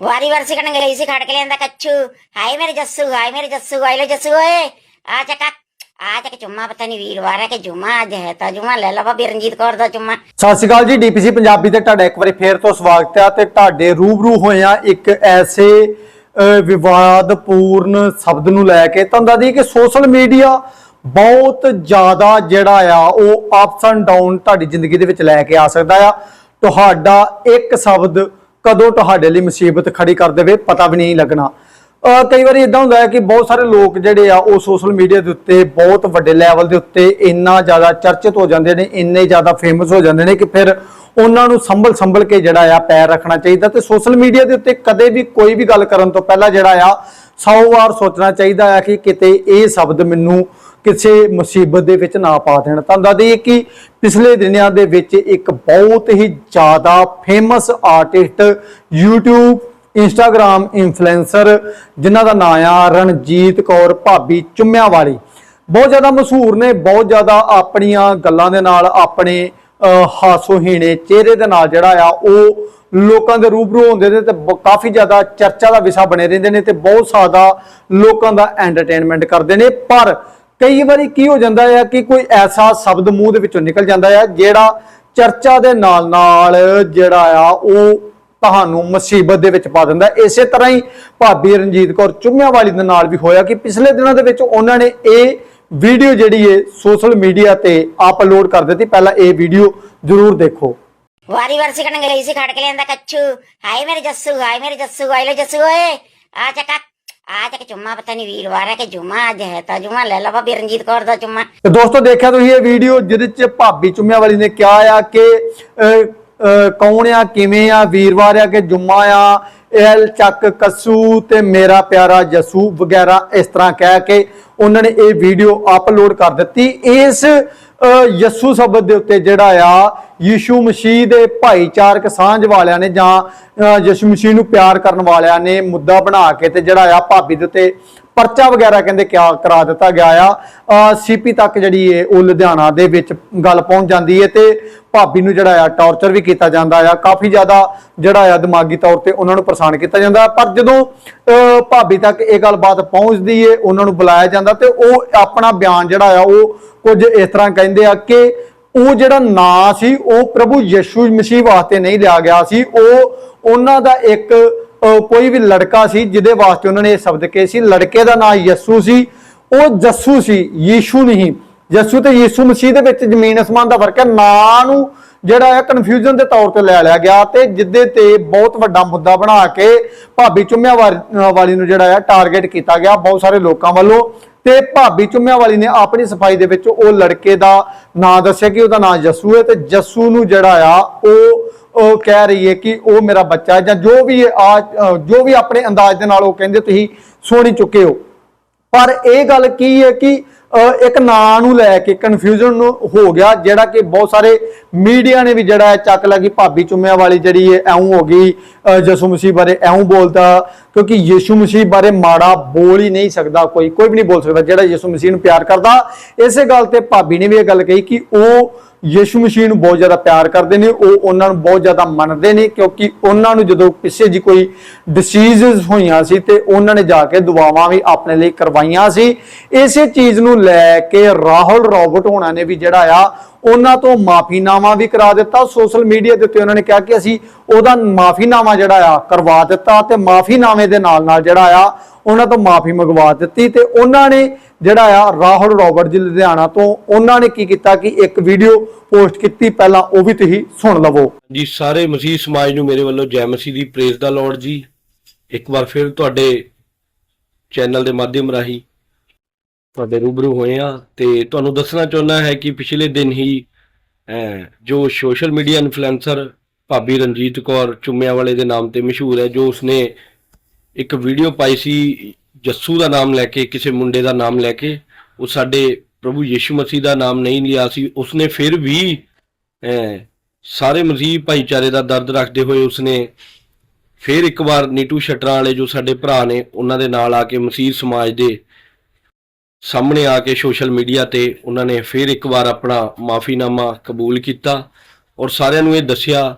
ਵਾਰੀ ਵਾਰ ਸਿਕਣ ਗਈ ਸੀ ਖੜ ਕੇ ਲੈਂਦਾ ਕੱਚੂ ਹਾਏ ਮੇਰੇ ਜੱਸੂ ਹਾਏ ਮੇਰੇ ਜੱਸੂ ਆ ਚੱਕਾ ਆ ਚੱਕ ਚੁੰਮਾ ਪਤਾ ਨਹੀਂ ਵੀਰਵਾਰ ਹੈ ਕਿ ਜੁਮਾ ਅੱਜ ਹੈ ਤਾਂ ਜੁਮਾ ਲੈ ਲਾ ਭਾਬੀ ਰਣਜੀਤ ਕੌਰ ਦਾ ਚੁੰਮਾ ਸਤਿ ਸ਼੍ਰੀ ਅਕਾਲ ਜੀ, ਡੀਪੀਸੀ ਪੰਜਾਬੀ ਤੇ ਤੁਹਾਡਾ ਇੱਕ ਵਾਰੀ ਫੇਰ ਤੋਂ ਸਵਾਗਤ ਹੈ ਤੇ ਤੁਹਾਡੇ ਰੂਬਰੂ ਹੋਇਆ ਇੱਕ ਐਸੇ ਵਿਵਾਦਪੂਰਨ ਸ਼ਬਦ ਨੂੰ ਲੈ ਕੇ। ਤੁਹਾਨੂੰ ਦੱਸਦੀ ਕਿ ਸੋਸ਼ਲ ਮੀਡੀਆ ਬਹੁਤ ਜ਼ਿਆਦਾ ਜਿਹੜਾ ਆ, ਉਹ ਅਪਸ ਐਂਡ ਡਾਊਨ ਤੁਹਾਡੀ ਜ਼ਿੰਦਗੀ ਦੇ ਵਿੱਚ ਲੈ ਕੇ ਆ ਸਕਦਾ ਆ। ਤੁਹਾਡਾ ਇੱਕ ਸ਼ਬਦ ਕਦੋਂ ਤੁਹਾਡੇ ਲਈ ਮੁਸੀਬਤ ਖੜੀ ਕਰ ਦੇਵੇ, ਪਤਾ ਵੀ ਨਹੀਂ ਲੱਗਣਾ। ਕਈ ਵਾਰੀ ਇਦਾਂ ਹੁੰਦਾ ਹੈ ਕਿ ਬਹੁਤ ਸਾਰੇ ਲੋਕ ਜਿਹੜੇ ਆ, ਉਹ ਸੋਸ਼ਲ ਮੀਡੀਆ ਦੇ ਉੱਤੇ ਬਹੁਤ ਵੱਡੇ ਲੈਵਲ ਦੇ ਉੱਤੇ ਇੰਨਾ ਜ਼ਿਆਦਾ ਚਰਚਿਤ ਹੋ ਜਾਂਦੇ ਨੇ, ਇੰਨੇ ਜ਼ਿਆਦਾ ਫੇਮਸ ਹੋ ਜਾਂਦੇ ਨੇ ਕਿ ਫਿਰ ਉਹਨਾਂ ਨੂੰ ਸੰਭਲ ਸੰਭਲ ਕੇ ਜਿਹੜਾ ਆ ਪੈਰ ਰੱਖਣਾ ਚਾਹੀਦਾ ਤੇ ਸੋਸ਼ਲ ਮੀਡੀਆ ਦੇ ਉੱਤੇ ਕਦੇ ਵੀ ਕੋਈ ਵੀ ਗੱਲ ਕਰਨ ਤੋਂ ਪਹਿਲਾਂ ਜਿਹੜਾ ਆ 100 ਵਾਰ ਸੋਚਣਾ ਚਾਹੀਦਾ ਆ ਕਿ ਕਿਤੇ ਇਹ ਸ਼ਬਦ ਮੈਨੂੰ ਕਿਸੇ ਮੁਸੀਬਤ ਦੇ ਵਿੱਚ ਨਾ ਪਾ ਦੇਣ। ਤਾਂ ਦੱਸਦੀ ਕਿ ਪਿਛਲੇ ਦਿਨਾਂ ਦੇ ਵਿੱਚ ਇੱਕ ਬਹੁਤ ਹੀ ਜ਼ਿਆਦਾ famous artist YouTube Instagram influencer ਜਿਨ੍ਹਾਂ ਦਾ ਨਾਮ ਆ ਰਣਜੀਤ ਕੌਰ ਭਾਬੀ ਚੁੰਮਿਆਂ ਵਾਲੀ ਬਹੁਤ ਜ਼ਿਆਦਾ ਮਸ਼ਹੂਰ ਨੇ, ਬਹੁਤ ਜ਼ਿਆਦਾ ਆਪਣੀਆਂ ਗੱਲਾਂ ਦੇ ਨਾਲ ਆਪਣੇ ਹਾਸੋਹੀਣੇ ਚਿਹਰੇ ਦੇ ਨਾਲ ਜਿਹੜਾ ਆ, ਉਹ ਲੋਕਾਂ ਦੇ ਰੂਬਰੂ ਹੁੰਦੇ ਨੇ ਤੇ ਬ- ਕਾਫੀ ਜ਼ਿਆਦਾ ਚਰਚਾ ਦਾ ਵਿਸ਼ਾ ਬਣੇ ਰਹਿੰਦੇ ਨੇ ਤੇ ਬਹੁਤ ਜ਼ਿਆਦਾ ਲੋਕਾਂ ਦਾ ਐਂਟਰਟੇਨਮੈਂਟ ਕਰਦੇ ਨੇ। ਪਰ ਕਈ ਵਾਰੀ ਕੀ ਹੋ ਜਾਂਦਾ ਹੈ ਕਿ ਕੋਈ ਐਸਾ ਸ਼ਬਦ ਮੂੰਹ ਦੇ ਵਿੱਚੋਂ ਨਿਕਲ ਜਾਂਦਾ ਹੈ ਜਿਹੜਾ ਚਰਚਾ ਦੇ ਨਾਲ ਨਾਲ ਜਿਹੜਾ ਆ ਉਹ ਤੁਹਾਨੂੰ ਮੁਸੀਬਤ ਦੇ ਵਿੱਚ ਪਾ ਦਿੰਦਾ। ਇਸੇ ਤਰ੍ਹਾਂ ਹੀ ਭਾਬੀ ਰਣਜੀਤ ਕੌਰ ਚੁੰਮਿਆਂ ਵਾਲੀ ਦੇ ਨਾਲ ਵੀ ਹੋਇਆ ਕਿ ਪਿਛਲੇ ਦਿਨਾਂ ਦੇ ਵਿੱਚ ਉਹਨਾਂ ਨੇ ਇਹ ਵੀਡੀਓ ਜਿਹੜੀ ਹੈ ਸੋਸ਼ਲ ਮੀਡੀਆ ਤੇ ਅਪਲੋਡ ਕਰ ਦਿੱਤੀ। ਪਹਿਲਾਂ ਇਹ ਵੀਡੀਓ ਜ਼ਰੂਰ ਦੇਖੋ। ਵਾਰੀ ਵਾਰ ਸਿਕਣ ਗਈ ਸੀ ਖੜ ਕੇ ਲੈਂਦਾ ਕੱਚੂ ਹਾਏ ਮੇਰੇ ਜੱਸੂ, ਹਾਏ ਮੇਰੇ ਜੱਸੂ ਆਈ ਲੈ ਜੱਸੂ ਓਏ ਪਤਾ ਨਹੀਂ ਵੀਰਵਾਰ ਹੈ ਕਿ ਜੁਮਾ ਅੱਜ ਹੈ ਤਾਂ ਜੁਮਾ ਲੈ ਲਾ ਭਾਬੀ ਕੌਰ ਦਾ ਚੁੰਮਾ ਤੇ ਦੋਸਤੋ ਦੇਖਿਆ ਤੁਸੀਂ ਇਹ ਵੀਡੀਓ ਜਿਹਦੇ ਚ ਭਾਬੀ ਚੁੰਮਿਆਂ ਵਾਲੀ ਨੇ ਕਿਹਾ ਆ ਕਿ ਅਹ, ਅਹ, ਕੌਣ ਆ ਕਿਵੇਂ ਆ ਵੀਰਵਾਰ ਆ ਕਿ ਜੁਮਾ ਆ ਐਲ ਚੱਕ ਕੱਸੂ ਤੇ ਮੇਰਾ ਪਿਆਰਾ ਜਸੂ ਵਗੈਰਾ ਇਸ ਤਰ੍ਹਾਂ ਕਹਿ ਕੇ ਉਹਨਾਂ ਨੇ ਇਹ ਵੀਡੀਓ ਅਪਲੋਡ ਕਰ ਦਿੱਤੀ। ਇਸ ਯਸੂ ਸ਼ਬਦ ਦੇ ਉੱਤੇ ਜਿਹੜਾ ਆ ਯੀਸ਼ੂ ਮਸੀਹ ਦੇ ਭਾਈਚਾਰਕ ਸਾਂਝ ਵਾਲਿਆਂ ਨੇ ਜਾਂ ਅਹ, ਯਿਸੂ ਮਸੀਹ ਨੂੰ ਪਿਆਰ ਕਰਨ ਵਾਲਿਆਂ ਨੇ ਮੁੱਦਾ ਬਣਾ ਕੇ ਤੇ ਜਿਹੜਾ ਆ ਭਾਬੀ ਦੇ ਉੱਤੇ ਪਰਚਾ ਵਗੈਰਾ ਕਹਿੰਦੇ ਕਿਆ ਕਰਾ ਦਿੱਤਾ ਗਿਆ ਆ। ਸੀਪੀ ਤੱਕ ਜਿਹੜੀ ਹੈ ਉਹ ਲੁਧਿਆਣਾ ਦੇ ਵਿੱਚ ਗੱਲ ਪਹੁੰਚ ਜਾਂਦੀ ਹੈ ਤੇ ਭਾਬੀ ਨੂੰ ਜਿਹੜਾ ਆ ਟੌਰਚਰ ਵੀ ਕੀਤਾ ਜਾਂਦਾ ਆ। ਕਾਫੀ ਜ਼ਿਆਦਾ ਜਿਹੜਾ ਆ ਦਿਮਾਗੀ ਤੌਰ ਤੇ ਉਹਨਾਂ ਨੂੰ ਪਰੇਸ਼ਾਨ ਕੀਤਾ ਜਾਂਦਾ। ਪਰ ਜਦੋਂ ਭਾਬੀ ਤੱਕ ਇਹ ਗੱਲਬਾਤ ਪਹੁੰਚਦੀ ਏ, ਉਹਨਾਂ ਨੂੰ ਬੁਲਾਇਆ ਜਾਂਦਾ ਤੇ ਉਹ ਆਪਣਾ ਬਿਆਨ ਜਿਹੜਾ ਆ ਉਹ ਕੁਝ ਇਸ ਤਰ੍ਹਾਂ ਕਹਿੰਦੇ ਆ ਕਿ ਉਹ ਜਿਹੜਾ ਨਾਂ ਸੀ, ਉਹ ਪ੍ਰਭੂ ਯਿਸੂ ਮਸੀਹ ਵਾਸਤੇ ਨਹੀਂ ਲਿਆ ਗਿਆ ਸੀ। ਉਹ ਉਹਨਾਂ ਦਾ ਇੱਕ ਕੋਈ ਵੀ ਲੜਕਾ ਸੀ ਜਿਹਦੇ ਵਾਸਤੇ ਉਹਨਾਂ ਨੇ ਇਹ ਸ਼ਬਦ ਕਹੇ ਸੀ, ਲੜਕੇ ਦਾ ਨਾਂ ਯਿਸੂ ਸੀ, ਉਹ ਜੱਸੂ ਸੀ, ਯੀਸ਼ੂ ਨਹੀਂ। ਯਿਸੂ ਤੇ ਯੀਸ਼ੂ ਮਸੀਹ ਦੇ ਵਿੱਚ ਜ਼ਮੀਨ ਅਸਮਾਨ ਦਾ ਫ਼ਰਕ ਹੈ। ਨਾਂ ਨੂੰ ਜਿਹੜਾ ਹੈ ਕਨਫਿਊਜ਼ਨ ਦੇ ਤੌਰ ਤੇ ਲੈ ਲਿਆ ਗਿਆ ਤੇ ਜਿੱਦੇ ਤੇ ਬਹੁਤ ਵੱਡਾ ਮੁੱਦਾ ਬਣਾ ਕੇ ਭਾਬੀ ਚੁੰਮਿਆਂ ਵਾਰ- ਵਾਲੀ ਨੂੰ ਜਿਹੜਾ ਹੈ ਟਾਰਗੇਟ ਕੀਤਾ ਗਿਆ ਬਹੁਤ ਸਾਰੇ ਲੋਕਾਂ ਵੱਲੋਂ। ਤੇ ਭਾਬੀ ਚੁੰਮਿਆਂ ਵਾਲੀ ਨੇ ਆਪਣੀ ਸਫ਼ਾਈ ਦੇ ਵਿੱਚ ਉਹ ਲੜਕੇ ਦਾ ਨਾਂ ਦੱਸਿਆ ਕਿ ਉਹਦਾ ਨਾਂ ਜੱਸੂ ਹੈ ਤੇ ਜੱਸੂ ਨੂੰ ਜਿਹੜਾ ਆ ਉਹ ਉਹ ਕਹਿ ਰਹੀ ਹੈ ਕਿ ਉਹ ਮੇਰਾ ਬੱਚਾ ਜਾਂ ਜੋ ਵੀ ਆ ਜੋ ਵੀ ਆਪਣੇ ਅੰਦਾਜ਼ ਦੇ ਨਾਲ ਉਹ ਕਹਿੰਦੇ ਤੁਸੀਂ ਸੁਣੀ ਚੁੱਕੇ ਹੋ। ਪਰ ਇਹ ਗੱਲ ਕੀ ਹੈ ਕਿ ਇੱਕ ਨਾਂ ਨੂੰ ਲੈ ਕੇ ਕਨਫਿਊਜ਼ਨ ਹੋ ਗਿਆ ਜਿਹੜਾ ਕਿ ਬਹੁਤ ਸਾਰੇ ਮੀਡੀਆ ਨੇ ਵੀ ਜਿਹੜਾ ਹੈ ਚੱਕ ਲਿਆ ਕਿ ਭਾਬੀ ਚੁੰਮਿਆਂ ਵਾਲੀ ਜਿਹੜੀ ਹੈ ਐਉਂ ਹੋ ਗਈ ਅ, ਮਸੀਹ ਬਾਰੇ ਐਉਂ ਬੋਲਦਾ ਕਿਉਂਕਿ ਯਿਸੂ ਮਸੀਹ ਬਾਰੇ ਮਾੜਾ ਬੋਲ ਹੀ ਨਹੀਂ ਸਕਦਾ ਕੋਈ ਕੋਈ ਵੀ ਨਹੀਂ ਬੋਲ ਸਕਦਾ ਜਿਹੜਾ ਯਿਸੂ ਮਸੀਹ ਨੂੰ ਪਿਆਰ ਕਰਦਾ। ਇਸੇ ਗੱਲ ਤੇ ਭਾਬੀ ਨੇ ਵੀ ਇਹ ਗੱਲ ਕਹੀ ਕਿ ਉਹ ਯਿਸੂ ਮਸੀਹ ਨੂੰ ਬਹੁਤ ਜ਼ਿਆਦਾ ਪਿਆਰ ਕਰਦੇ ਨੇ, ਉਹ ਉਹਨਾਂ ਨੂੰ ਬਹੁਤ ਜ਼ਿਆਦਾ ਮੰਨਦੇ ਨੇ, ਕਿਉਂਕਿ ਉਹਨਾਂ ਨੂੰ ਜਦੋਂ ਪਿੱਛੇ ਜੀ ਕੋਈ ਡਿਸੀਜ਼ਸ ਹੋਈਆਂ ਸੀ ਤੇ ਉਹਨਾਂ ਨੇ ਜਾ ਕੇ ਦੁਆਵਾਂ ਵੀ ਆਪਣੇ ਲਈ ਕਰਵਾਈਆਂ ਸੀ। ਇਸੇ ਚੀਜ਼ ਨੂੰ ਲੈ ਕੇ ਰਾਹੁਲ ਰੋਬਟ ਹੋਣਾ ਨੇ ਵੀ ਜਿਹੜਾ ਆ ਉਹਨਾਂ ਤੋਂ ਮਾਫੀਨਾਮਾ ਵੀ ਕਰਾ ਦਿੱਤਾ। ਸੋਸ਼ਲ ਮੀਡੀਆ ਦੇ ਉੱਤੇ ਉਹਨਾਂ ਨੇ ਕਿਹਾ ਕਿ ਅਸੀਂ ਉਹਦਾ ਮਾਫੀਨਾਮਾ ਜਿਹੜਾ ਆ ਕਰਵਾ ਦਿੱਤਾ ਤੇ ਮਾਫੀਨਾਮੇ ਦੇ ਨਾਲ ਨਾਲ ਜਿਹੜਾ ਆ ਉਹਨਾਂ ਤੋਂ ਮਾਫੀ ਮੰਗਵਾ ਦਿੱਤੀ ਤੇ ਉਹਨਾਂ ਨੇ ਜਿਹੜਾ ਆ ਰਾਹੁਲ ਰੋਬਰਟ ਜੀ ਲੁਧਿਆਣਾ ਤੋਂ ਉਹਨਾਂ ਨੇ ਕੀ ਕੀਤਾ ਕਿ ਇੱਕ ਵੀਡੀਓ ਪੋਸਟ ਕੀਤੀ। ਪਹਿਲਾਂ ਉਹ ਵੀ ਤੁਸੀਂ ਸੁਣ ਲਵੋ। ਜੀ, ਸਾਰੇ ਮਸੀਹ ਸਮਾਜ ਨੂੰ ਮੇਰੇ ਵੱਲੋਂ ਜੈ ਮਸੀਹ ਦੀ ਪ੍ਰੇਜ਼ ਦਾ ਲਾਰਡ ਜੀ। ਇੱਕ ਵਾਰ ਫਿਰ ਤੁਹਾਡੇ ਚੈਨਲ ਦੇ ਮਾਧਿਅਮ ਰਾਹੀਂ ਤੁਹਾਡੇ ਰੂਬਰੂ ਹੋਏ ਆ ਤੇ ਤੁਹਾਨੂੰ ਦੱਸਣਾ ਚਾਹੁੰਦਾ ਹੈ ਕਿ ਪਿਛਲੇ ਦਿਨ ਹੀ ਜੋ ਸੋਸ਼ਲ ਮੀਡੀਆ ਇਨਫਲੂਐਂਸਰ ਭਾਬੀ ਰਣਜੀਤ ਕੌਰ ਚੁੰਮਿਆਂ ਵਾਲੇ ਦੇ ਨਾਮ ਤੇ ਮਸ਼ਹੂਰ ਹੈ, ਜੋ ਉਸਨੇ ਇੱਕ ਵੀਡੀਓ ਪਾਈ ਸੀ ਜੱਸੂ ਦਾ ਨਾਮ ਲੈ ਕੇ, ਕਿਸੇ ਮੁੰਡੇ ਦਾ ਨਾਮ ਲੈ ਕੇ, ਉਹ ਸਾਡੇ ਪ੍ਰਭੂ ਯਿਸੂ ਮਸੀਹ ਦਾ ਨਾਮ ਨਹੀਂ ਲਿਆ ਸੀ, ਉਸਨੇ ਫਿਰ ਵੀ ਸਾਰੇ ਮਸੀਹ ਭਾਈਚਾਰੇ ਦਾ ਦਰਦ ਰੱਖਦੇ ਹੋਏ ਉਸਨੇ ਫਿਰ ਇੱਕ ਵਾਰ ਨੀਟੂ ਸ਼ਟਰਾਂ ਵਾਲੇ ਜੋ ਸਾਡੇ ਭਰਾ ਨੇ, ਉਹਨਾਂ ਦੇ ਨਾਲ ਆ ਕੇ ਮਸੀਹ ਸਮਾਜ ਦੇ ਸਾਹਮਣੇ ਆ ਕੇ ਸੋਸ਼ਲ ਮੀਡੀਆ ਤੇ ਉਹਨਾਂ ਨੇ ਫਿਰ ਇੱਕ ਵਾਰ ਆਪਣਾ ਮਾਫੀਨਾਮਾ ਕਬੂਲ ਕੀਤਾ ਔਰ ਸਾਰਿਆਂ ਨੂੰ ਇਹ ਦੱਸਿਆ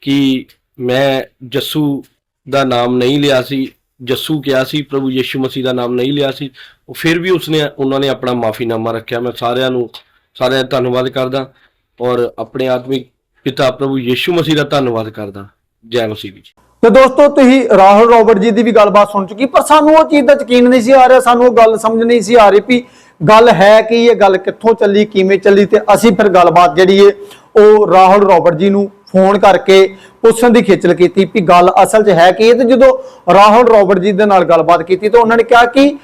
ਕਿ ਮੈਂ ਜੱਸੂ ਦਾ ਨਾਮ ਨਹੀਂ ਲਿਆ ਸੀ, ਜੱਸੂ ਕਿਹਾ ਸੀ, ਪ੍ਰਭੂ ਯਿਸੂ ਮਸੀਹ ਦਾ ਨਾਮ ਨਹੀਂ ਲਿਆ ਸੀ, ਉਹ ਫਿਰ ਵੀ ਉਸਨੇ, ਉਹਨਾਂ ਨੇ ਆਪਣਾ ਮਾਫੀਨਾਮਾ ਰੱਖਿਆ। ਮੈਂ ਸਾਰਿਆਂ ਨੂੰ, ਸਾਰਿਆਂ ਦਾ ਧੰਨਵਾਦ ਕਰਦਾ ਔਰ ਆਪਣੇ ਆਤਮਿਕ ਪਿਤਾ ਪ੍ਰਭੂ ਯਿਸੂ ਮਸੀਹ ਦਾ ਧੰਨਵਾਦ ਕਰਦਾ। ਜੈ ਮਸੀਹ ਜੀ। ਤੇ ਦੋਸਤੋ, ਤੁਸੀਂ ਰਾਹੁਲ ਰੋਬਰਟ ਜੀ ਦੀ ਵੀ ਗੱਲਬਾਤ ਸੁਣ ਚੁੱਕੀ, ਪਰ ਸਾਨੂੰ ਉਹ ਚੀਜ਼ ਦਾ ਯਕੀਨ ਨਹੀਂ ਸੀ ਆ ਰਿਹਾ, ਸਾਨੂੰ ਉਹ ਗੱਲ ਸਮਝ ਨਹੀਂ ਸੀ ਆ ਰਹੀ ਵੀ ਗੱਲ ਹੈ ਕਿ, ਇਹ ਗੱਲ ਕਿੱਥੋਂ ਚੱਲੀ, ਕਿਵੇਂ ਚੱਲੀ, ਤੇ ਅਸੀਂ ਫਿਰ ਗੱਲਬਾਤ ਜਿਹੜੀ ਏ, ਉਹ ਰਾਹੁਲ ਰੋਬਰਟ ਜੀ ਨੂੰ ਫੋਨ ਕਰਕੇ ਪੁੱਛਣ ਦੀ ਖੇਚਲ ਕੀਤੀ ਵੀ ਗੱਲ ਅਸਲ 'ਚ ਹੈ ਕੀ ਹੈ ਤੇ ਜਦੋਂ ਰਾਹੁਲ ਰੋਬਰਟ ਜੀ ਦੇ ਨਾਲ ਗੱਲਬਾਤ ਕੀਤੀ, ਤਾਂ ਉਹਨਾਂ ਨੇ ਕਿਹਾ ਕਿ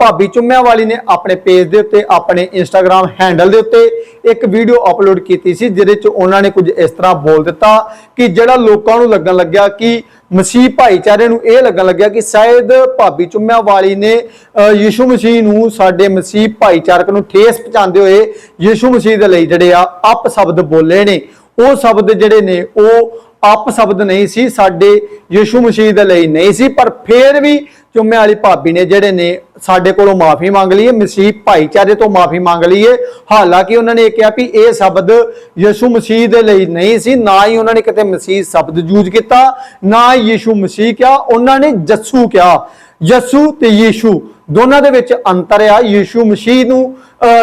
ਭਾਬੀ ਚੁੰਮਿਆਂ ਵਾਲੀ ਨੇ ਆਪਣੇ ਪੇਜ ਦੇ ਉੱਤੇ, ਆਪਣੇ ਇੰਸਟਾਗ੍ਰam ਹੈਂਡਲ ਦੇ ਉੱਤੇ ਇੱਕ ਵੀਡੀਓ ਅਪਲੋਡ ਕੀਤੀ ਸੀ, ਜਿਹਦੇ 'ਚ ਉਹਨਾਂ ਨੇ ਕੁਝ ਇਸ ਤਰ੍ਹਾਂ ਬੋਲ ਦਿੱਤਾ ਕਿ ਜਿਹੜਾ ਲੋਕਾਂ ਨੂੰ ਲੱਗਣ ਲੱਗਿਆ ਕਿ ਮਸੀਹ ਭਾਈਚਾਰੇ ਨੂੰ ਇਹ ਲੱਗਣ ਲੱਗਿਆ ਕਿ ਸ਼ਾਇਦ ਭਾਬੀ ਚੁੰਮਿਆਂ ਵਾਲੀ ਨੇ ਅ, ਮਸੀਹ ਨੂੰ ਸਾਡੇ ਮਸੀਹ ਭਾਈਚਾਰਕ ਨੂੰ ਠੇਸ ਪਹੁੰਚਾਉਂਦੇ ਹੋਏ ਯੀਸ਼ੂ ਮਸੀਹ ਦੇ ਲਈ ਜਿਹੜੇ ਆ ਅਪ ਸ਼ਬਦ ਬੋਲੇ ਨੇ। ਉਹ ਸ਼ਬਦ ਜਿਹੜੇ ਨੇ ਉਹ ਅਪ ਸ਼ਬਦ ਨਹੀਂ ਸੀ ਸਾਡੇ ਯੀਸ਼ੂ ਮਸੀਹ ਦੇ ਲਈ ਨਹੀਂ ਸੀ ਪਰ ਫੇਰ ਵੀ ਚੁੰਮੇ ਵਾਲੀ ਭਾਬੀ ਨੇ ਜਿਹੜੇ ਨੇ ਸਾਡੇ ਕੋਲੋਂ ਮਾਫੀ ਮੰਗ ਲਈਏ, ਮਸੀਹ ਭਾਈਚਾਰੇ ਤੋਂ ਮਾਫੀ ਮੰਗ ਲਈਏ। ਹਾਲਾਂਕਿ ਉਹਨਾਂ ਨੇ ਇਹ ਕਿਹਾ ਵੀ ਇਹ ਸ਼ਬਦ ਯੀਸ਼ੂ ਮਸੀਹ ਦੇ ਲਈ ਨਹੀਂ ਸੀ, ਨਾ ਹੀ ਉਹਨਾਂ ਨੇ ਕਿਤੇ ਮਸੀਹ ਸ਼ਬਦ ਯੂਜ਼ ਕੀਤਾ, ਨਾ ਹੀ ਯੀਸ਼ੂ ਮਸੀਹ ਕਿਹਾ, ਉਹਨਾਂ ਨੇ ਜੱਸੂ ਕਿਹਾ। ਯਸੂ ਤੇ ਯੀਸ਼ੂ। ਦੋਨਾਂ ਦੇ ਵਿੱਚ ਅੰਤਰ ਆ। ਯੀਸ਼ੂ ਮਸੀਹ ਨੂੰ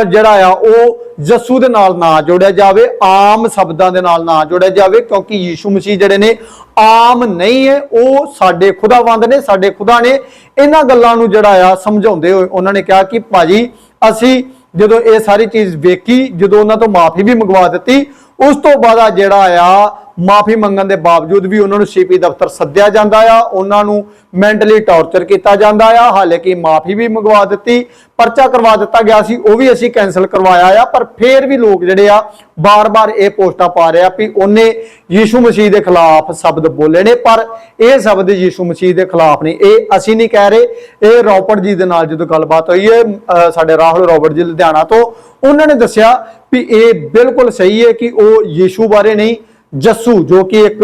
ਜਿਹੜਾ ਆ, ਉਹ ਜੱਸੂ ਦੇ ਨਾਲ ਨਾ ਜੋੜਿਆ ਜਾਵੇ, ਆਮ ਸ਼ਬਦਾਂ ਦੇ ਨਾਲ ਨਾ ਜੋੜਿਆ ਜਾਵੇ, ਕਿਉਂਕਿ ਯੀਸ਼ੂ ਮਸੀਹ ਜਿਹੜੇ ਨੇ, ਆਮ ਨਹੀਂ ਹੈ। ਉਹ ਸਾਡੇ ਖੁਦਾਵੰਦ ਨੇ, ਸਾਡੇ ਖੁਦਾ ਨੇ ਇਹਨਾਂ ਗੱਲਾਂ ਨੂੰ ਜਿਹੜਾ ਆ, ਸਮਝਾਉਂਦੇ ਹੋਏ ਉਹਨਾਂ ਨੇ ਕਿਹਾ ਕਿ ਭਾਜੀ, ਅਸੀਂ ਜਦੋਂ ਇਹ ਸਾਰੀ ਚੀਜ਼ ਵੇਖੀ, ਜਦੋਂ ਉਹਨਾਂ ਤੋਂ ਮਾਫੀ ਵੀ ਮੰਗਵਾ ਦਿੱਤੀ, ਉਸ ਤੋਂ ਬਾਅਦ ਜਿਹੜਾ ਆ ਮਾਫੀ ਮੰਗਣ ਦੇ ਬਾਵਜੂਦ ਵੀ ਉਹਨਾਂ ਨੂੰ ਸੀਪੀ ਦਫ਼ਤਰ ਸੱਦਿਆ ਜਾਂਦਾ ਆ, ਉਹਨਾਂ ਨੂੰ ਮੈਂਟਲੀ ਟੌਰਚਰ ਕੀਤਾ ਜਾਂਦਾ ਆ। ਹਾਲੇ ਕਿ ਮਾਫੀ ਵੀ ਮੰਗਵਾ ਦਿੱਤੀ, ਪਰਚਾ ਕਰਵਾ ਦਿੱਤਾ ਗਿਆ ਸੀ, ਉਹ ਵੀ ਅਸੀਂ ਕੈਨਸਲ ਕਰਵਾਇਆ ਆ, ਪਰ ਫੇਰ ਵੀ ਲੋਕ ਜਿਹੜੇ ਆ, ਬਾਰ-ਬਾਰ ਇਹ ਪੋਸਟਾਂ ਪਾ ਰਹੇ ਆ ਵੀ ਉਹਨੇ ਯੀਸ਼ੂ ਮਸੀਹ ਦੇ ਖਿਲਾਫ ਸ਼ਬਦ ਬੋਲੇ ਨੇ, ਪਰ ਇਹ ਸ਼ਬਦ ਯੀਸ਼ੂ ਮਸੀਹ ਦੇ ਖਿਲਾਫ ਨਹੀਂ। ਇਹ ਅਸੀਂ ਨਹੀਂ ਕਹਿ ਰਹੇ, ਇਹ ਰੌਬਰਟ ਜੀ ਦੇ ਨਾਲ ਜਦੋਂ ਗੱਲਬਾਤ ਹੋਈ ਹੈ ਸਾਡੇ ਰਾਹੁਲ ਰੌਬਰਟ ਜੀ ਲੁਧਿਆਣਾ ਤੋਂ, ਉਹਨਾਂ ਨੇ ਦੱਸਿਆ ਵੀ ਇਹ ਬਿਲਕੁਲ ਸਹੀ ਹੈ ਕਿ ਉਹ ਯੀਸ਼ੂ ਬਾਰੇ ਨਹੀਂ ਜੱਸੂ, ਜੋ ਕਿ ਇੱਕ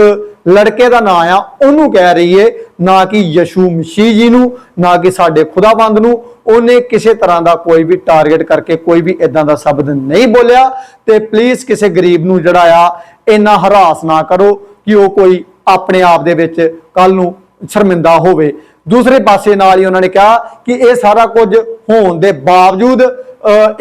ਲੜਕੇ ਦਾ ਨਾਂ ਆ, ਉਹਨੂੰ ਕਹਿ ਰਹੀ ਏ ਨਾ ਕਿ ਯਸ਼ੂ ਮਸੀਹ ਜੀ ਨੂੰ, ਨਾ ਕਿ ਸਾਡੇ ਖੁਦਾਵੰਦ ਨੂੰ। ਉਹਨੇ ਕਿਸੇ ਤਰ੍ਹਾਂ ਦਾ ਕੋਈ ਵੀ ਟਾਰਗੇਟ ਕਰਕੇ ਕੋਈ ਵੀ ਇਦਾਂ ਦਾ ਸ਼ਬਦ ਨਹੀਂ ਬੋਲਿਆ। ਤੇ ਪਲੀਜ਼ ਕਿਸੇ ਗਰੀਬ ਨੂੰ ਜਿਹੜਾ ਆ, ਇੰਨਾ ਹਰਾਸ ਨਾ ਕਰੋ ਕਿ ਉਹ ਕੋਈ ਆਪਣੇ ਆਪ ਦੇ ਵਿੱਚ ਕੱਲ ਨੂੰ ਸ਼ਰਮਿੰਦਾ ਹੋਵੇ। ਦੂਸਰੇ ਪਾਸੇ ਨਾਲ ਹੀ ਉਹਨਾਂ ਨੇ ਕਿਹਾ ਕਿ ਇਹ ਸਾਰਾ ਕੁਝ ਹੋਣ ਦੇ ਬਾਵਜੂਦ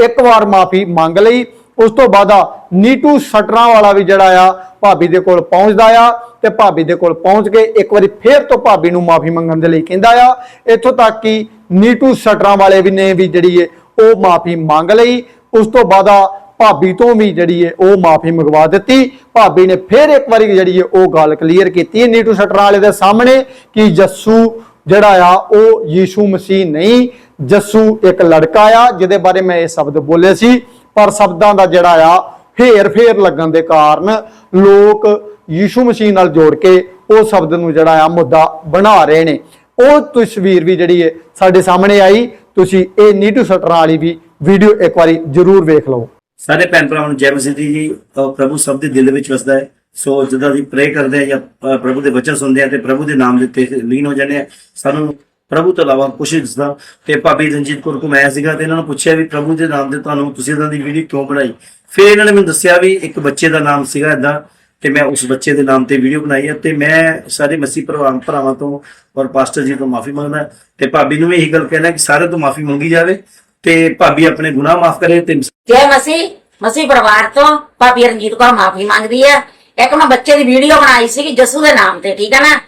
ਇੱਕ ਵਾਰ ਮਾਫੀ ਮੰਗ ਲਈ। ਉਸ ਤੋਂ ਬਾਅਦ ਆ ਨੀਟੂ ਸਟਰਾਂ ਵਾਲਾ ਵੀ ਜਿਹੜਾ ਆ ਭਾਬੀ ਦੇ ਕੋਲ ਪਹੁੰਚਦਾ ਆ ਤੇ ਭਾਬੀ ਦੇ ਕੋਲ ਪਹੁੰਚ ਕੇ ਇੱਕ ਵਾਰੀ ਫੇਰ ਤੋਂ ਭਾਬੀ ਨੂੰ ਮਾਫੀ ਮੰਗਣ ਦੇ ਲਈ ਕਹਿੰਦਾ ਆ। ਇੱਥੋਂ ਤੱਕ ਕਿ ਨੀਟੂ ਸਟਰਾਂ ਵਾਲੇ ਵੀ ਨੇ ਵੀ ਜਿਹੜੀ ਏ, ਉਹ ਮਾਫੀ ਮੰਗ ਲਈ। ਉਸ ਤੋਂ ਬਾਅਦ ਆ ਭਾਬੀ ਤੋਂ ਵੀ ਜਿਹੜੀ ਏ, ਉਹ ਮਾਫੀ ਮੰਗਵਾ ਦਿੱਤੀ। ਭਾਬੀ ਨੇ ਫੇਰ ਇੱਕ ਵਾਰੀ ਜਿਹੜੀ ਏ, ਉਹ ਗੱਲ ਕਲੀਅਰ ਕੀਤੀ। ਹੈ ਨੀਟੂ ਸਟਰਾਂ ਵਾਲੇ ਦੇ ਸਾਹਮਣੇ ਕਿ ਜੱਸੂ ਜਿਹੜਾ ਆ, ਉਹ ਯੀਸ਼ੂ ਮਸੀਹ ਨਹੀਂ, ਜੱਸੂ ਇੱਕ ਲੜਕਾ ਆ, ਜਿਹਦੇ ਬਾਰੇ ਮੈਂ ਇਹ ਸ਼ਬਦ ਬੋਲੇ ਸੀ। ਪਰ ਸ਼ਬਦਾਂ ਦਾ ਜਿਹੜਾ ਆ, ਫੇਰ ਫੇਰ ਲੱਗਣ ਦੇ ਕਾਰਨ ਲੋਕ ਯੀਸ਼ੂ ਮਸੀਹ ਨਾਲ ਜੋੜ ਕੇ ਉਹ ਸ਼ਬਦ ਨੂੰ ਜਿਹੜਾ ਆ, ਮੁੱਦਾ ਬਣਾ ਰਹੇ ਨੇ। ਉਹ ਤਸਵੀਰ ਵੀ ਜਿਹੜੀ ਹੈ ਸਾਡੇ ਸਾਹਮਣੇ ਆਈ। ਤੁਸੀਂ ਇਹ ਨੀਟੂ ਸਟਰਾਂ ਵਾਲੀ ਵੀ ਵੀਡੀਓ ਇੱਕ ਵਾਰੀ ਜ਼ਰੂਰ ਵੇਖ ਲਓ। ਸਾਰੇ ਭੈਣ ਭਰਾਵਾਂ ਨੂੰ ਜੈ ਮਸੀਹ ਜੀ ਪ੍ਰਭੂ ਸਭ ਦੇ ਦਿਲ ਵਿੱਚ ਵਸਦਾ ਹੈ ਸੋ ਜਦੋਂ ਅਸੀਂ ਪ੍ਰੇ ਕਰਦੇ ਆ ਜਾਂ ਪ੍ਰਭੂ ਦੇ ਵਚਨ ਸੁਣਦੇ ਆ ਤੇ ਪ੍ਰਭੂ ਦੇ ਨਾਮ ਦੇ ਉੱਤੇ ਲੀਨ ਹੋ ਜਾਂਦੇ ਆ ਸਾਨੂੰ ਪ੍ਰਭੂ ਤੋਂ ਇਲਾਵਾ ਕੁਛ ਨਹੀਂ ਤੇ ਭਾਬੀ ਰਣਜੀਤ ਕੌਰ ਕੋਲ ਮੈਂ ਸੀਗਾ ਤੇ ਇਹਨਾਂ ਨੂੰ ਪੁੱਛਿਆ ਵੀ ਪ੍ਰਭੂ ਦੇ ਨਾਮ ਦੇ ਤੁਹਾਨੂੰ ਤੁਸੀਂ ਇਹਨਾਂ ਦੀ ਵੀਡੀਓ ਕਿਉਂ ਬਣਾਈ? ਫਿਰ ਇਹਨਾਂ ਨੇ ਮੈਨੂੰ ਦੱਸਿਆ ਵੀ ਇੱਕ ਬੱਚੇ ਦਾ ਨਾਮ ਸੀਗਾ ਇਦਾਂ ਤੇ ਮੈਂ ਉਸ ਬੱਚੇ ਦੇ ਨਾਮ ਤੇ ਵੀਡੀਓ ਬਣਾਈ ਹੈ ਤੇ ਮੈਂ ਸਾਰੇ ਮਸੀਹ ਭਰਾਵਾਂ ਭਰਾਵਾਂ ਤੋਂ ਔਰ ਪਾਸਟਰ ਜੀ ਤੋਂ ਮਾਫੀ ਮੰਗਦਾ। ਤੇ ਭਾਬੀ ਨੂੰ ਵੀ ਇਹੀ ਗੱਲ ਕਹਿਣਾ ਕਿ ਸਾਰੇ ਤੋਂ ਮਾਫੀ ਮੰਗੀ ਜਾਵੇ ਤੇ ਭਾਬੀ ਆਪਣੇ ਗੁਨਾਹ ਮਾਫ ਕਰੇ ਤੇ ਜੈ ਮਸੀਹ ਮਸੀਹ ਪਰਿਵਾਰ ਤੋਂ ਭਾਬੀ ਰਣਜੀਤ ਕੌਰ ਮਾਫੀ ਮੰਗਦੀ ਹੈ ਇੱਕ ਮੈਂ ਬੱਚੇ ਦੀ ਵੀਡੀਓ ਬਣਾਈ ਸੀ ਜਸੂ ਦੇ ਨਾਮ ਤੇ, ਠੀਕ ਹੈ ਨਾ?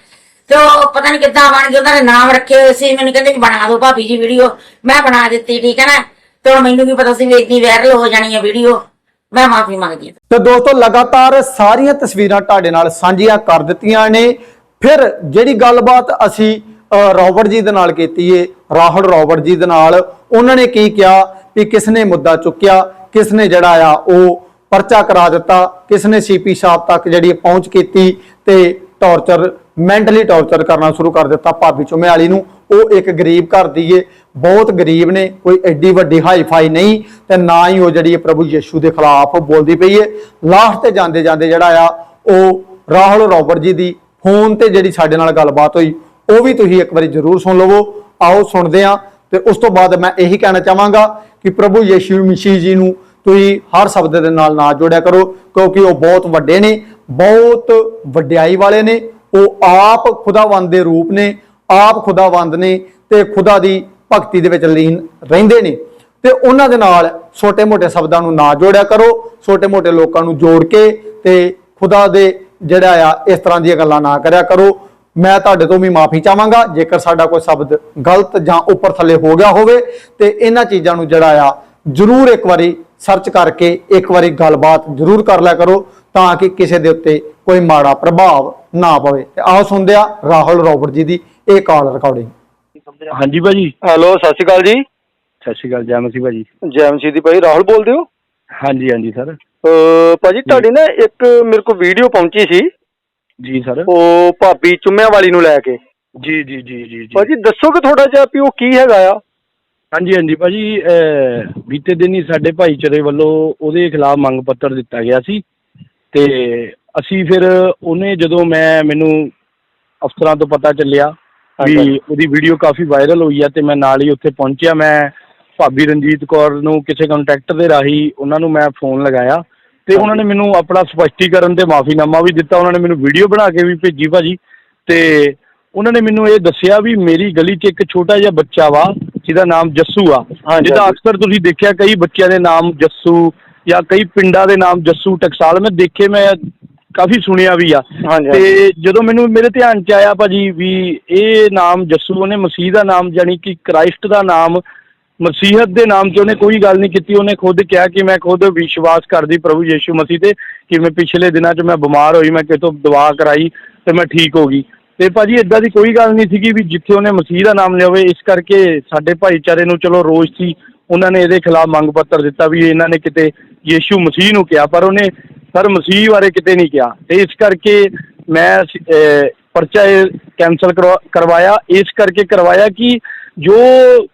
ਤੇ ਉਹ ਪਤਾ ਨਹੀਂ ਕਿੱਦਾਂ ਬਣ ਗਈ, ਉਹਨਾਂ ਨੇ ਨਾਮ ਰੱਖੇ ਹੋਏ ਸੀ, ਮੈਨੂੰ ਕਹਿੰਦੇ ਕਿ ਬਣਾ ਦਿਓ ਭਾਬੀ ਜੀ ਵੀਡੀਓ ਮੈਂ ਬਣਾ ਦਿੱਤੀ, ਠੀਕ ਹੈ ਨਾ? ਤੇ ਹੁਣ ਮੈਨੂੰ ਕੀ ਪਤਾ ਸੀ ਵੀ ਇੰਨੀ ਵਾਇਰਲ ਹੋ ਜਾਣੀ ਹੈ ਵੀਡੀਓ ਮੈਂ ਮਾਫੀ ਮੰਗਦੀ ਹਾਂ। ਤੇ ਦੋਸਤੋ, ਲਗਾਤਾਰ ਸਾਰੀਆਂ ਤਸਵੀਰਾਂ ਤੁਹਾਡੇ ਨਾਲ ਸਾਂਝੀਆਂ ਕਰ ਦਿੱਤੀਆਂ ਨੇ। ਫਿਰ ਜਿਹੜੀ ਗੱਲਬਾਤ ਅਸੀਂ ਰੌਬਰਟ ਜੀ ਦੇ ਨਾਲ ਕੀਤੀ ਏ, ਰਾਹੁਲ ਰੌਬਰਟ ਜੀ ਦੇ ਨਾਲ, ਉਹਨਾਂ ਨੇ ਕੀ ਕਿਹਾ ਵੀ ਕਿਸ ਨੇ ਮੁੱਦਾ ਚੁੱਕਿਆ ਕਿਸ ਨੇ ਜਿਹੜਾ ਆ ਉਹ ਪਰਚਾ ਕਰਾ ਦਿੱਤਾ ਕਿਸ ਨੇ ਸੀਪੀ ਸਾਹਿਬ ਤੱਕ ਜਿਹੜੀ ਪਹੁੰਚ ਕੀਤੀ ਤੇ ਟੌਰਚਰ ਮੈਂਟਲੀ ਟੌਰਚਰ ਕਰਨਾ ਸ਼ੁਰੂ ਕਰ ਦਿੱਤਾ ਭਾਬੀ ਚੁੰਮੇ ਵਾਲੀ ਨੂੰ। ਉਹ ਇੱਕ ਗਰੀਬ ਘਰ ਦੀ ਏ। ਬਹੁਤ ਗਰੀਬ ਨੇ। ਕੋਈ ਐਡੀ ਵੱਡੀ ਹਾਈਫਾਈ ਨਹੀਂ। ਤੇ ਨਾ ਹੀ ਉਹ ਜਿਹੜੀ ਪ੍ਰਭੂ ਯੇਸ਼ੂ ਦੇ ਖਿਲਾਫ ਬੋਲਦੀ ਪਈ ਏ। ਲਾਸਟ ਤੇ ਜਾਂਦੇ ਜਾਂਦੇ ਜਿਹੜਾ ਆ, ਉਹ ਰਾਹੁਲ ਰੌਬਰਟ ਜੀ ਦੀ ਫੋਨ ਤੇ ਜਿਹੜੀ ਸਾਡੇ ਨਾਲ ਗੱਲਬਾਤ ਹੋਈ। ਉਹ ਵੀ ਤੁਸੀਂ ਇੱਕ ਵਾਰੀ ਜ਼ਰੂਰ ਸੁਣ ਲਵੋ। ਆਓ ਸੁਣਦੇ ਆ। ਤੇ ਉਸ ਤੋਂ ਬਾਅਦ ਮੈਂ ਇਹੀ ਕਹਿਣਾ ਚਾਹਾਂਗਾ ਕਿ ਪ੍ਰਭੂ ਯੇਸ਼ੂ ਮਸੀਹ ਜੀ ਨੂੰ ਤੁਸੀਂ ਹਰ ਸ਼ਬਦ ਦੇ ਨਾਲ ਨਾ ਜੋੜਿਆ ਕਰੋ। ਕਿਉਂਕਿ ਉਹ ਬਹੁਤ ਵੱਡੇ ਨੇ। ਬਹੁਤ ਵਡਿਆਈ ਵਾਲੇ ਨੇ। ਉਹ ਆਪ ਖੁਦਾਵੰਦ ਦੇ ਰੂਪ ਨੇ, ਆਪ ਖੁਦਾਵੰਦ ਨੇ ਤੇ ਖੁਦਾ ਦੀ ਭਗਤੀ ਦੇ ਵਿੱਚ ਲੀਨ ਰਹਿੰਦੇ ਨੇ। ਤੇ ਉਹਨਾਂ ਦੇ ਨਾਲ ਛੋਟੇ-ਮੋਟੇ ਸ਼ਬਦਾਂ ਨੂੰ ਨਾ ਜੋੜਿਆ ਕਰੋ ਛੋਟੇ-ਮੋਟੇ ਲੋਕਾਂ ਨੂੰ ਜੋੜ ਕੇ ਤੇ ਖੁਦਾ ਦੇ ਜਿਹੜਾ ਆ, ਇਸ ਤਰ੍ਹਾਂ ਦੀਆਂ ਗੱਲਾਂ ਨਾ ਕਰਿਆ ਕਰੋ। ਮੈਂ ਤੁਹਾਡੇ ਤੋਂ ਵੀ ਮਾਫੀ ਚਾਹਾਂਗਾ, ਜੇਕਰ ਸਾਡਾ ਕੋਈ ਸ਼ਬਦ ਗਲਤ ਜਾਂ ਉੱਪਰ ਥੱਲੇ ਹੋ ਗਿਆ ਹੋਵੇ, ਤੇ ਇਹਨਾਂ ਚੀਜ਼ਾਂ ਨੂੰ ਜਿਹੜਾ ਆ, ਜਰੂਰ ਇੱਕ ਵਾਰੀ ਸਰਚ ਕਰਕੇ, ਇੱਕ ਵਾਰੀ ਗੱਲਬਾਤ ਜਰੂਰ ਕਰ ਲਿਆ ਕਰੋ, ਤਾਂ ਕਿ ਕਿਸੇ ਦੇ ਉੱਤੇ ਕੋਈ ਮਾੜਾ ਪ੍ਰਭਾਵ ਨਾ ਪਵੇ। ਤੇ ਆਓ ਸੁਣਦੇ ਆ ਰਾਹੁਲ ਰੋਬਰਟ ਜੀ ਦੀ ਇਹ ਕਾਲ ਰਿਕਾਰਡਿੰਗ ਹਾਂਜੀ ਭਾਜੀ। ਹੈਲੋ ਸਤਿ ਸ਼੍ਰੀ ਅਕਾਲ ਜੀ। ਸਤਿ ਸ਼੍ਰੀ ਅਕਾਲ ਜੈ ਮਸੀਹ ਭਾਜੀ। ਜੈਮਸੀ ਦੀ ਭਾਈ ਰਾਹੁਲ ਬੋਲਦੇ ਹੋ? ਹਾਂਜੀ ਹਾਂਜੀ ਸਰ। ਭਾਜੀ ਤੁਹਾਡੀ ਨਾ ਇੱਕ ਮੇਰੇ ਕੋਲ ਵੀਡੀਓ ਪਹੁੰਚੀ ਸੀ। ਜੀ ਸਰ। ਉਹ ਭਾਬੀ ਚੁੰਮਿਆਂ ਵਾਲੀ ਨੂੰ ਲੈ ਕੇ। ਜੀ ਜੀ ਜੀ ਜੀ ਭਾਜੀ ਦੱਸੋਗੇ ਥੋੜਾ ਜਿਹਾ ਵੀ ਉਹ ਕੀ ਹੈਗਾ ਆ? ਹਾਂਜੀ ਹਾਂਜੀ ਭਾਜੀ ਬੀਤੇ ਦਿਨ ਹੀ ਸਾਡੇ ਭਾਈਚਾਰੇ ਵੱਲੋਂ ਉਹਦੇ ਖਿਲਾਫ ਮੰਗ ਪੱਤਰ ਦਿੱਤਾ ਗਿਆ ਸੀ। ਤੇ ਅਸੀਂ ਫਿਰ ਉਹਨੇ ਜਦੋਂ ਮੈਂ ਮੈਨੂੰ ਅਫਸਰਾਂ ਤੋਂ ਪਤਾ ਚੱਲਿਆ ਵੀ। ਉਹਦੀ ਵੀਡੀਓ ਕਾਫੀ ਵਾਇਰਲ ਹੋਈ ਆ ਤੇ ਮੈਂ ਨਾਲ ਹੀ ਉੱਥੇ ਪਹੁੰਚਿਆ। ਮੈਂ ਭਾਬੀ ਰਣਜੀਤ ਕੌਰ ਨੂੰ ਕਿਸੇ ਕੰਟੈਕਟ ਦੇ ਰਾਹੀਂ ਉਹਨਾਂ ਨੂੰ ਮੈਂ ਫੋਨ ਲਗਾਇਆ ਤੇ ਉਹਨਾਂ ਨੇ ਮੈਨੂੰ ਆਪਣਾ ਸਪਸ਼ਟੀਕਰਨ ਤੇ ਮਾਫੀਨਾਮਾ ਵੀ ਦਿੱਤਾ। ਉਹਨਾਂ ਨੇ ਮੈਨੂੰ ਵੀਡੀਓ ਬਣਾ ਕੇ ਵੀ ਭੇਜੀ ਭਾਜੀ ਤੇ ਉਹਨਾਂ ਨੇ ਮੈਨੂੰ ਇਹ ਦੱਸਿਆ ਵੀ ਮੇਰੀ ਗਲੀ 'ਚ ਇੱਕ ਛੋਟਾ ਜਿਹਾ ਬੱਚਾ ਵਾ ਜਿਹਦਾ ਨਾਮ ਜੱਸੂ ਆ। ਜਿਹਦਾ। ਅਕਸਰ ਤੁਸੀਂ ਦੇਖਿਆ ਕਈ ਬੱਚਿਆਂ ਦੇ ਨਾਮ ਜੱਸੂ ਜਾਂ ਕਈ ਪਿੰਡਾਂ ਦੇ ਨਾਮ ਜੱਸੂ ਟਕਸਾਲ। ਮੈਂ ਦੇਖੇ ਮੈਂ ਕਾਫੀ ਸੁਣਿਆ ਵੀ ਆ। ਹਾਂਜੀ, ਤੇ ਜਦੋਂ ਮੈਨੂੰ ਮੇਰੇ ਧਿਆਨ 'ਚ ਆਇਆ ਭਾਜੀ ਵੀ ਇਹ ਨਾਮ ਜੱਸੂ ਉਹਨੇ ਮਸੀਹ ਦਾ ਨਾਮ ਜਾਨੀ ਕਿ ਕ੍ਰਾਈਸਟ ਦਾ ਨਾਮ ਮਸੀਹਤ ਦੇ ਨਾਮ 'ਚ ਉਹਨੇ ਕੋਈ ਗੱਲ ਨਹੀਂ ਕੀਤੀ। ਉਹਨੇ ਖੁਦ ਕਿਹਾ ਕਿ ਮੈਂ ਖੁਦ ਵਿਸ਼ਵਾਸ ਕਰਦੀ ਪ੍ਰਭੂ ਯੀਸ਼ੂ ਮਸੀਹ ਤੇ ਕਿ ਮੈਂ ਪਿਛਲੇ ਦਿਨਾਂ 'ਚ ਮੈਂ ਬਿਮਾਰ ਹੋਈ ਮੈਂ ਕਿਤੋਂ ਦਵਾ ਕਰਾਈ ਤੇ ਮੈਂ ਠੀਕ ਹੋ ਗਈ। ਤੇ ਭਾਜੀ ਇਦਾਂ ਦੀ ਕੋਈ ਗੱਲ ਨਹੀਂ ਸੀਗੀ ਵੀ ਜਿੱਥੇ ਉਹਨੇ ਮਸੀਹ ਦਾ ਨਾਮ ਲਿਆ ਹੋਵੇ ਇਸ ਕਰਕੇ ਸਾਡੇ ਭਾਈਚਾਰੇ ਨੂੰ ਚਲੋ ਰੋਜ਼ ਸੀ। ਉਹਨਾਂ ਨੇ ਇਹਦੇ ਖਿਲਾਫ ਮੰਗ ਪੱਤਰ ਦਿੱਤਾ ਵੀ ਇਹਨਾਂ ਨੇ ਕਿਤੇ ਯੀਸ਼ੂ ਮਸੀਹ ਨੂੰ ਕਿਹਾ ਪਰ ਉਹਨੇ ਸਰ ਮਸੀਹ ਬਾਰੇ ਕਿਤੇ ਨਹੀਂ ਕਿਹਾ। ਤੇ ਇਸ ਕਰਕੇ ਮੈਂ ਪਰਚਾ ਕੈਂਸਲ ਕਰਵਾਇਆ। ਇਸ ਕਰਕੇ ਕਰਵਾਇਆ ਕਿ ਜੋ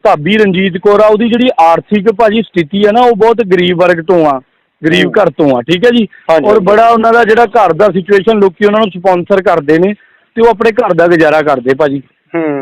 ਭਾਬੀ ਰਣਜੀਤ ਕੌਰ ਆ ਉਹਦੀ ਜਿਹੜੀ ਆਰਥਿਕ ਭਾਜੀ ਸਥਿਤੀ ਆ ਨਾ ਉਹ ਬਹੁਤ ਗਰੀਬ ਵਰਗ ਤੋਂ ਆ ਗਰੀਬ ਘਰ ਤੋਂ ਆ ਠੀਕ ਹੈ ਜੀ? ਔਰ। ਬੜਾ ਉਹਨਾਂ ਦਾ ਜਿਹੜਾ ਘਰ ਦਾ ਸਿਚੁਏਸ਼ਨ ਲੋਕੀ ਉਹਨਾਂ ਨੂੰ ਸਪਾਂਸਰ ਕਰਦੇ ਨੇ ਤੇ ਉਹ ਆਪਣੇ ਘਰ ਦਾ ਗੁਜ਼ਾਰਾ ਕਰਦੇ ਭਾਜੀ।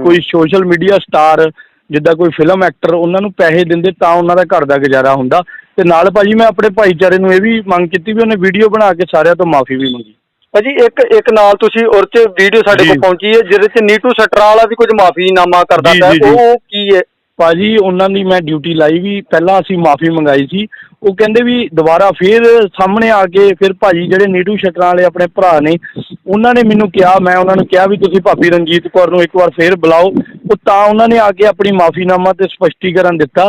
ਕੋਈ ਸੋਸ਼ਲ ਮੀਡੀਆ ਸਟਾਰ ਜਿੱਦਾਂ ਕੋਈ ਫਿਲਮ ਐਕਟਰ ਉਹਨਾਂ ਨੂੰ ਪੈਸੇ ਦਿੰਦੇ ਤਾਂ ਉਹਨਾਂ ਦਾ ਘਰ ਦਾ ਗੁਜ਼ਾਰਾ ਹੁੰਦਾ। ਤੇ ਨਾਲ ਭਾਜੀ ਮੈਂ ਆਪਣੇ ਭਾਈਚਾਰੇ ਨੂੰ ਇਹ ਵੀ ਮੰਗ ਕੀਤੀ ਵੀ ਉਹਨੇ ਵੀਡੀਓ ਬਣਾ ਕੇ ਸਾਰਿਆਂ ਤੋਂ ਮਾਫੀ ਵੀ ਮੰਗੀ। ਭਾਜੀ ਇੱਕ ਇੱਕ ਨਾਲ ਤੁਸੀਂ ਉਹਦੇ ਚ ਵੀਡੀਓ ਸਾਡੇ। ਕੋਲ ਪਹੁੰਚੀ ਹੈ ਜਿਹਦੇ ਚ ਨੀਟੂ ਸਟਰਾ ਵਾਲਾ ਵੀ ਕੁਝ ਮਾਫੀਨਾਮਾ ਕਰਦਾ ਜੀ। ਉਹ ਕੀ ਹੈ? ਭਾਜੀ ਉਹਨਾਂ ਦੀ ਮੈਂ ਡਿਊਟੀ ਲਾਈ ਵੀ ਪਹਿਲਾਂ ਅਸੀਂ ਮਾਫੀ ਮੰਗਾਈ ਸੀ। ਉਹ ਕਹਿੰਦੇ ਵੀ ਦੁਬਾਰਾ ਫੇਰ ਸਾਹਮਣੇ ਆ ਕੇ ਫਿਰ ਭਾਜੀ ਜਿਹੜੇ ਨੀਟੂ ਸ਼ਟਰਾਂ ਵਾਲੇ ਆਪਣੇ ਭਰਾ ਨੇ ਉਹਨਾਂ ਨੇ ਮੈਨੂੰ ਕਿਹਾ ਮੈਂ ਉਹਨਾਂ ਨੂੰ ਕਿਹਾ ਵੀ ਤੁਸੀਂ ਭਾਬੀ ਰਣਜੀਤ ਕੌਰ ਨੂੰ ਇੱਕ ਵਾਰ ਫੇਰ ਬੁਲਾਓ। ਉਹ ਤਾਂ ਉਹਨਾਂ ਨੇ ਆ ਕੇ ਆਪਣੀ ਮਾਫੀਨਾਮਾ ਤੇ ਸਪਸ਼ਟੀਕਰਨ ਦਿੱਤਾ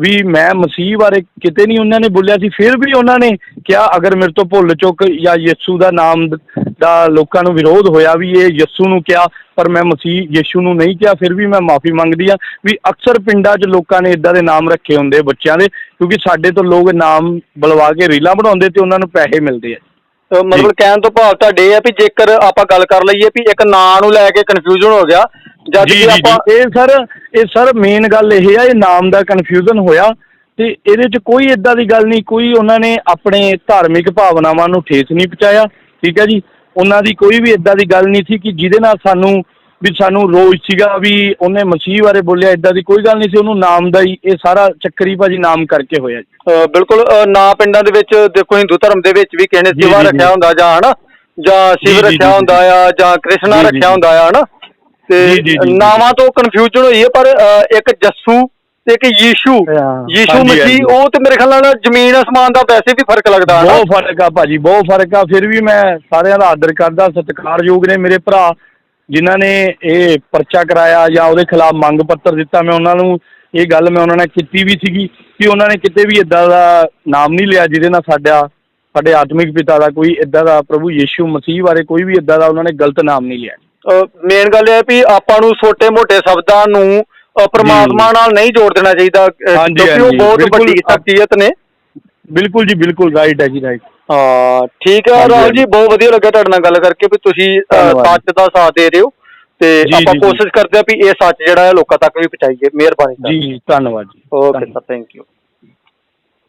ਵੀ ਮੈਂ ਮਸੀਹ ਬਾਰੇ ਕਿਤੇ ਨਹੀਂ ਉਹਨਾਂ ਨੇ ਬੋਲਿਆ ਸੀ ਫਿਰ ਵੀ ਉਹਨਾਂ ਨੇ ਕਿਹਾ ਅਗਰ ਮੇਰੇ ਤੋਂ ਭੁੱਲ ਚੁੱਕ ਜਾਂ ਯਿਸੂ ਦਾ ਨਾਮ ਦ- ਲੋਕਾਂ ਨੂੰ ਵਿਰੋਧ ਹੋਇਆ ਵੀ ਇਹ ਯਿਸੂ ਨੂੰ ਕਿਹਾ ਪਰ ਮੈਂ ਮਸੀਹ ਯਿਸੂ ਨੂੰ ਨਹੀਂ ਕਿਹਾ ਫਿਰ ਵੀ ਮੈਂ ਮਾਫੀ ਮੰਗਦੀ ਆ ਵੀ ਅਕਸਰ ਪਿੰਡਾਂ 'ਚ ਲੋਕਾਂ ਨੇ ਇਦਾਂ ਦੇ ਨਾਮ ਰੱਖੇ ਹੁੰਦੇ ਬੱਚਿਆਂ ਦੇ ਕਿਉਂਕਿ ਸਾਡੇ ਤੋਂ ਲੋਕ ਨਾਮ ਬੁਲਵਾ ਕੇ ਰੀਲਾਂ ਬਣਾਉਂਦੇ ਤੇ ਉਹਨਾਂ ਨੂੰ ਪੈਸੇ ਮਿਲਦੇ ਆ। ਮਤਲਬ ਕਹਿਣ ਤੋਂ ਭਾਵ ਤੁਹਾਡੇ ਇਹ ਆ ਵੀ ਜੇਕਰ ਆਪਾਂ ਗੱਲ ਕਰ ਲਈਏ ਵੀ ਇੱਕ ਨਾਂ ਨੂੰ ਲੈ ਕੇ ਕਨਫਿਊਜ਼ਨ ਹੋ ਗਿਆ ਜਦ ਜੀ ਕਿ ਜੀ ਆਪਾਂ। ਇਹ ਸਰ ਇਹ ਸਰ ਮੇਨ ਗੱਲ ਇਹ ਆ ਇਹ ਨਾਮ ਦਾ ਕਨਫਿਊਜ਼ਨ ਹੋਇਆ ਤੇ ਇਹਦੇ 'ਚ ਕੋਈ ਇਦਾਂ ਦੀ ਗੱਲ ਨਹੀਂ ਕੋਈ ਉਹਨਾਂ ਨੇ ਆਪਣੇ ਧਾਰਮਿਕ ਭਾਵਨਾਵਾਂ ਨੂੰ ਠੇਸ ਨਹੀਂ ਪਹੁੰਚਾਇਆ ਠੀਕ ਹੈ ਜੀ ਉਹਨਾਂ ਦੀ ਕੋਈ ਵੀ ਇਦਾਂ ਦੀ ਗੱਲ ਨਹੀਂ ਸੀ ਕਿ ਜਿਹਦੇ ਨਾਲ ਸਾਨੂੰ ਵੀ ਸਾਨੂੰ ਰੋਜ਼ ਸੀਗਾ ਵੀ ਉਹਨੇ ਮਸੀਹ ਬਾਰੇ ਬੋਲਿਆ ਇਦਾਂ ਦੀ ਕੋਈ ਗੱਲ ਨਹੀਂ ਸੀ ਉਹਨੂੰ ਨਾਮ ਦਾ ਹੀ ਇਹ ਸਾਰਾ ਚੱਕਰੀ ਭਾਜੀ ਨਾਮ ਕਰਕੇ ਹੋਇਆ ਜੀ ਬਿਲਕੁਲ ਨਾ ਪਿੰਡਾਂ ਦੇ ਵਿੱਚ ਦੇਖੋ ਹਿੰਦੂ ਧਰਮ ਦੇ ਵਿੱਚ ਵੀ ਕਿਸੇ ਨੇ ਜੀ, ਸਿਵਾ ਜੀ, ਰੱਖਿਆ ਜੀ। ਹੁੰਦਾ ਜਾਂ ਹਨਾ ਜਾਂ ਜੀ, ਸ਼ਿਵ ਜੀ, ਰੱਖਿਆ ਜੀ, ਹੁੰਦਾ ਆ ਜਾਂ ਕ੍ਰਿਸ਼ਨਾ ਜੀ, ਜੀ, ਰੱਖਿਆ ਜੀ। ਹੁੰਦਾ ਆ ਹਨਾ ਜੀ, ਜੀ। ਨਾਵਾਂ ਤੋਂ ਕਨਫਿਊਜ਼ਨ ਹੋਈ ਹੈ ਪਰ ਇੱਕ ਜੱਸੂ ਤੇ ਇੱਕ ਯੀਸ਼ੂ ਹਾਂ, ਯੀਸ਼ੂ ਹਾਂਜੀ, ਮਸੀਹ ਹਾਂਜੀ। ਉਹ ਤੇ ਮੇਰੇ ਖਿਆਲ ਨਾਲ ਜ਼ਮੀਨ ਅਸਮਾਨ ਦਾ ਵੈਸੇ ਵੀ ਫ਼ਰਕ ਲੱਗਦਾ ਹਨਾ ਬਹੁਤ ਫ਼ਰਕ ਆ ਭਾਜੀ ਬਹੁਤ ਫ਼ਰਕ ਆ ਫਿਰ ਵੀ ਮੈਂ ਸਾਰਿਆਂ ਦਾ ਆਦਰ ਕਰਦਾ ਸਤਿਕਾਰਯੋਗ ਨੇ ਮੇਰੇ ਭਰਾ ਜਿਨ੍ਹਾਂ ਨੇ ਇਹ ਪਰਚਾ ਕਰਾਇਆ ਜਾਂ ਉਹਦੇ ਖਿਲਾਫ ਮੰਗ ਪੱਤਰ ਦਿੱਤਾ ਮੈਂ ਉਹਨਾਂ ਨੂੰ ਇਹ ਗੱਲ ਮੈਂ ਉਹਨਾਂ ਨਾਲ ਕੀਤੀ ਵੀ ਸੀਗੀ ਕਿ ਉਹਨਾਂ ਨੇ ਕਿਤੇ ਵੀ ਇਦਾਂ ਦਾ ਨਾਮ ਨਹੀਂ ਲਿਆ ਜਿਹਦੇ ਨਾਲ ਸਾਡਾ ਸਾਡੇ ਆਤਮਿਕ ਪਿਤਾ ਦਾ ਕੋਈ ਇਦਾਂ ਦਾ ਪ੍ਰਭੂ ਯੀਸ਼ੂ ਮਸੀਹ ਬਾਰੇ ਕੋਈ ਵੀ ਇਦਾਂ ਦਾ ਉਹਨਾਂ ਨੇ ਗਲਤ ਨਾਮ ਨਹੀਂ ਲਿਆ ਮੇਨ ਗੱਲ ਇਹ ਹੈ ਵੀ ਆਪਾਂ ਨੂੰ ਛੋਟੇ-ਮੋਟੇ ਸ਼ਬਦਾਂ ਨੂੰ ਪ੍ਰਮਾਤਮਾ ਨਾਲ ਨਹੀਂ ਜੋੜ ਦੇਣਾ ਚਾਹੀਦਾ ਕਿਉਂਕਿ ਉਹ ਬਹੁਤ। ਵੱਡੀ ਸ਼ਖਸੀਅਤ ਨੇ ਬਿਲਕੁਲ ਜੀ ਬਿਲਕੁਲ ਰਾਈਟ ਹੈ ਜੀ ਰਾਈਟ ਹਾਂ ਠੀਕ ਹੈ ਰਾਹੁਲ। ਜੀ ਬਹੁਤ ਵਧੀਆ ਲੱਗਾ ਤੁਹਾਡੇ ਨਾਲ ਗੱਲ ਕਰਕੇ ਵੀ ਤੁਸੀਂ। ਸੱਚ ਦਾ ਸਾਥ ਦੇ ਰਹੇ ਹੋ ਤੇ ਆਪਾਂ। ਕੋਸ਼ਿਸ਼ ਕਰਦੇ ਆ ਵੀ ਇਹ ਸੱਚ ਜਿਹੜਾ ਹੈ ਲੋਕਾਂ ਤੱਕ ਵੀ ਪਹੁੰਚਾਈਏ ਮਿਹਰਬਾਨੀ ਜੀ ਜੀ ਧੰਨਵਾਦ ਜੀ ਓਕੇ। Sir thank you